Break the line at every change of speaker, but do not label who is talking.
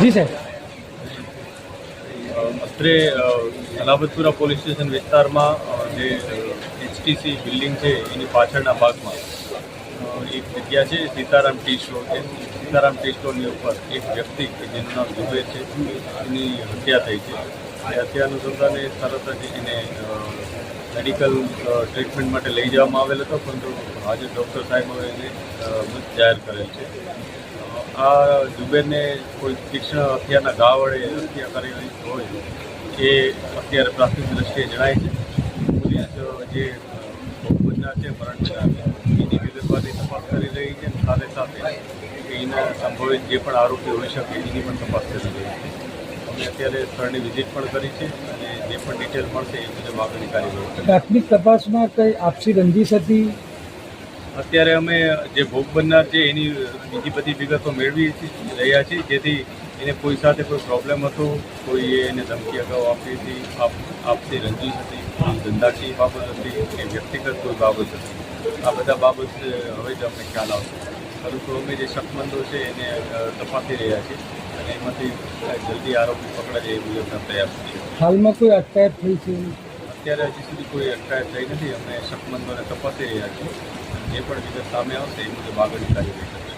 જી સાહેબ.
અત્રે Salabatpura police station વિસ્તારમાં જે એચટીસી બિલ્ડિંગ છે, એની પાછળના ભાગમાં એક જગ્યા છે, સીતારામ ટી સ્ટોર છે. સીતારામ ટી સ્ટોરની ઉપર એક વ્યક્તિ, કે જેનું નામ ઝુબેર છે, એની હત્યા થઈ છે. એ હત્યા અનુસંધાને તરત જ એને મેડિકલ ટ્રીટમેન્ટ માટે લઈ જવામાં આવેલ હતો, પરંતુ આજે ડૉક્ટર સાહેબોએ એને મૃત જાહેર કરેલ છે. આ જુબેરને કોઈ તીક્ષ્ણ હથિયારના ઘા વડે હત્યા કરેલી હોય એ અત્યારે પ્રાથમિક દ્રષ્ટિએ જણાય છે. પોલીસ જે ભોગબજના છે મરણજના એની વિગતવારની તપાસ કરી રહી છે સાથે સાથે એના સંભવિત જે પણ આરોપી હોઈ શકે એની પણ તપાસ કરી રહી છે. અમે અત્યારે સ્થળની વિઝિટ પણ કરી છે અને જે પણ ડિટેલ મળશે એ મુજબ આગળની કાર્યવાહી
પ્રાથમિક તપાસમાં કઈ આપસી રંજીશ હતી?
અત્યારે અમે જે ભોગ બનનાર છે, એની બીજી બધી વિગતો મેળવી રહ્યા છીએ, જેથી એને કોઈ સાથે કોઈ પ્રોબ્લેમ હતો, કોઈ એને ધમકી અગાઉ આપી હતી, આપ, આપતી રંજીશ હતી ધંધાકીય બાબત હતી, કે વ્યક્તિગત કોઈ બાબત હતી. આ બધા બાબત હવે જ અમને ખ્યાલ આવશે. પરંતુ અમે જે શકમંદો છે, એને તપાસી રહ્યા છીએ અને એમાંથી જલ્દી આરોપી પકડાય એ મુજબના પ્રયાસ છીએ
હાલમાં કોઈ અટકાયત થઈ છે?
અત્યારે હજી સુધી કોઈ અટકાયત થઈ નથી. અમે શકમંદોને તપાસી રહ્યા છીએ. જે પણ વિગત સામે આવશે, એ મુજબ આગળની કાર્યવાહી